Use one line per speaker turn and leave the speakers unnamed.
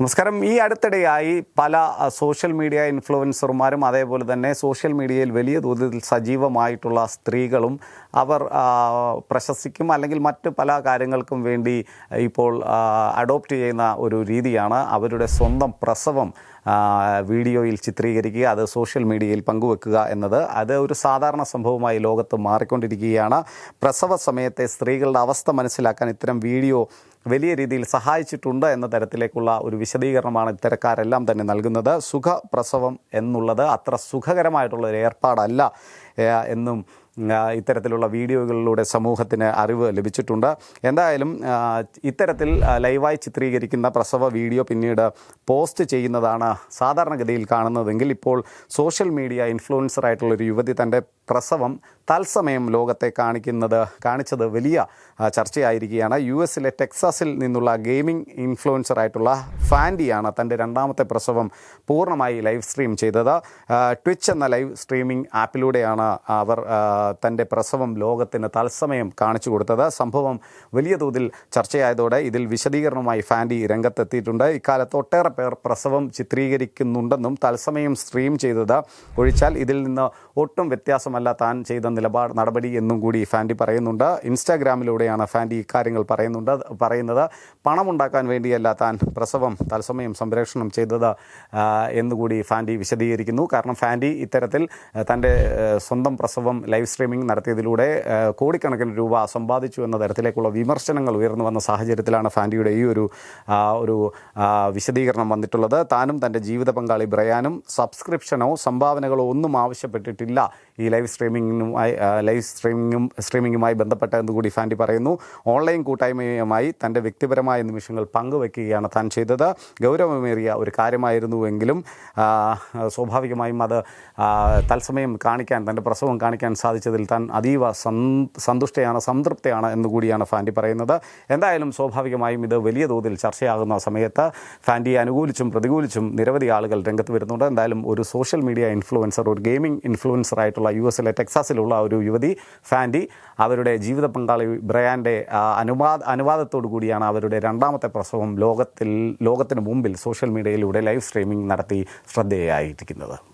നമസ്കാരം. ഈ അടുത്തിടെയായി പല സോഷ്യൽ മീഡിയ ഇൻഫ്ലുവൻസർമാരും അതേപോലെ തന്നെ സോഷ്യൽ മീഡിയയിൽ വലിയ തോതിൽ സജീവമായിട്ടുള്ള സ്ത്രീകളും അവർ പ്രശസ്തിക്കും അല്ലെങ്കിൽ മറ്റ് പല കാര്യങ്ങൾക്കും വേണ്ടി ഇപ്പോൾ അഡോപ്റ്റ് ചെയ്യുന്ന ഒരു രീതിയാണ് അവരുടെ സ്വന്തം പ്രസവം വീഡിയോയിൽ ചിത്രീകരിക്കുക അത് സോഷ്യൽ മീഡിയയിൽ പങ്കുവെക്കുക എന്നത്. അത് ഒരു സാധാരണ സംഭവമായി ലോകത്ത് മാറിക്കൊണ്ടിരിക്കുകയാണ്. പ്രസവ സമയത്തെ സ്ത്രീകളുടെ അവസ്ഥ മനസ്സിലാക്കാൻ ഇത്തരം വീഡിയോ വലിയ രീതിയിൽ സഹായിച്ചിട്ടുണ്ട് എന്ന തരത്തിലേക്കുള്ള ഒരു വിശദീകരണമാണ് ഇത്തരക്കാരെല്ലാം തന്നെ നൽകുന്നത്. സുഖപ്രസവം എന്നുള്ളത് അത്ര സുഖകരമായിട്ടുള്ള ഒരു ഏർപ്പാടല്ല എന്നും ഇത്തരത്തിലുള്ള വീഡിയോകളിലൂടെ സമൂഹത്തിന് അറിവ് ലഭിച്ചിട്ടുണ്ട്. എന്തായാലും ഇത്തരത്തിൽ ലൈവായി ചിത്രീകരിക്കുന്ന പ്രസവ വീഡിയോ പിന്നീട് പോസ്റ്റ് ചെയ്യുന്നതാണ് സാധാരണഗതിയിൽ കാണുന്നതെങ്കിൽ ഇപ്പോൾ സോഷ്യൽ മീഡിയ ഇൻഫ്ലുവൻസറായിട്ടുള്ള ഒരു യുവതി തന്റെ പ്രസവം തത്സമയം ലോകത്തെ കാണിക്കുന്നത് കാണിച്ചത് വലിയ ചർച്ചയായിരിക്കുകയാണ്. യു എസിലെ ടെക്സാസിൽ നിന്നുള്ള ഗെയിമിംഗ് ഇൻഫ്ലുവൻസറായിട്ടുള്ള ഫാൻഡിയാണ് തന്റെ രണ്ടാമത്തെ പ്രസവം പൂർണമായി ലൈവ് സ്ട്രീം ചെയ്തത്. ട്വിച്ച് എന്ന ലൈവ് സ്ട്രീമിംഗ് ആപ്പിലൂടെയാണ് അവർ തന്റെ പ്രസവം ലോകത്തിന് തത്സമയം കാണിച്ചു കൊടുത്തത്. സംഭവം വലിയ തോതിൽ ചർച്ചയായതോടെ ഇതിൽ വിശദീകരണവുമായി ഫാൻഡി രംഗത്തെത്തിയിട്ടുണ്ട്. ഇക്കാലത്ത് ഒട്ടേറെ പേർ പ്രസവം ചിത്രീകരിക്കുന്നുണ്ടെന്നും തത്സമയം സ്ട്രീം ചെയ്തത് ഒഴിച്ചാൽ ഇതിൽ നിന്ന് ഒട്ടും വ്യത്യാസമല്ല താൻ ചെയ്ത നിലപാട് നടപടി എന്നും കൂടി ഫാൻഡി പറയുന്നുണ്ട്. ഇൻസ്റ്റാഗ്രാമിലൂടെയാണ് ഫാൻഡി ഇക്കാര്യങ്ങൾ പറയുന്നുണ്ട് പറയുന്നത്. പണമുണ്ടാക്കാൻ വേണ്ടിയല്ല താൻ പ്രസവം തത്സമയം സംപ്രേഷണം ചെയ്തത് എന്നുകൂടി ഫാൻഡി വിശദീകരിക്കുന്നു. കാരണം ഫാൻഡി ഇത്തരത്തിൽ തന്റെ സ്വന്തം പ്രസവം ലൈവ് സ്ട്രീമിംഗ് നടത്തിയതിലൂടെ കോടിക്കണക്കിന് രൂപ സമ്പാദിച്ചു എന്ന തരത്തിലേക്കുള്ള വിമർശനങ്ങൾ ഉയർന്നു വന്ന സാഹചര്യത്തിലാണ് ഫാൻഡിയുടെ ഈ ഒരു ഒരു വിശദീകരണം വന്നിട്ടുള്ളത്. താനും തന്റെ ജീവിത പങ്കാളി ബ്രയാനും സബ്സ്ക്രിപ്ഷനോ സംഭാവനകളോ ഒന്നും ആവശ്യപ്പെട്ടിട്ടില്ല ഈ ലൈവ് സ്ട്രീമിങ്ങിനുമായി ലൈവ് സ്ട്രീമിങ്ങും സ്ട്രീമിങ്ങുമായി ബന്ധപ്പെട്ട എന്നുകൂടി ഫാൻഡി പറയുന്നു. ഓൺലൈൻ കൂട്ടായ്മയുമായി തന്റെ വ്യക്തിപരമായ നിമിഷങ്ങൾ പങ്കുവെക്കുകയാണ് താൻ ചെയ്തത്. ഗൗരവമേറിയ ഒരു കാര്യമായിരുന്നുവെങ്കിലും സ്വാഭാവികമായും അത് തത്സമയം കാണിക്കാൻ തന്റെ പ്രസവം കാണിക്കാൻ സാധിച്ചതിൽ താൻ അതീവ സന്- സന്തുഷ്ടയാണ് സംതൃപ്തയാണ് എന്നുകൂടിയാണ് ഫാൻഡി പറയുന്നത്. എന്തായാലും സ്വാഭാവികമായും ഇത് വലിയ തോതിൽ ചർച്ചയാകുന്ന സമയത്ത് ഫാൻഡിയെ അനുകൂലിച്ചും പ്രതികൂലിച്ചും നിരവധി ആളുകൾ രംഗത്ത് വരുന്നുണ്ട്. എന്തായാലും ഒരു സോഷ്യൽ മീഡിയ ഇൻഫ്ലുവൻസർ ഒരു ഗെയിമിംഗ് ഇൻഫ്ലുവൻസർ ആയിട്ടുള്ള യു എസിലെ ടെക്സാസിലുള്ള ഒരു യുവതി ഫാൻഡി അവരുടെ ജീവിത പങ്കാളി ബ്രയാന്റെ അനുവാദ അനുവാദത്തോടു കൂടിയാണ് അവരുടെ രണ്ടാമത്തെ പ്രസവം ലോകത്തിൽ ലോകത്തിന് മുമ്പിൽ സോഷ്യൽ മീഡിയയിലൂടെ ലൈവ് സ്ട്രീമിംഗ് നടത്തി ശ്രദ്ധേയായിരിക്കുന്നത്.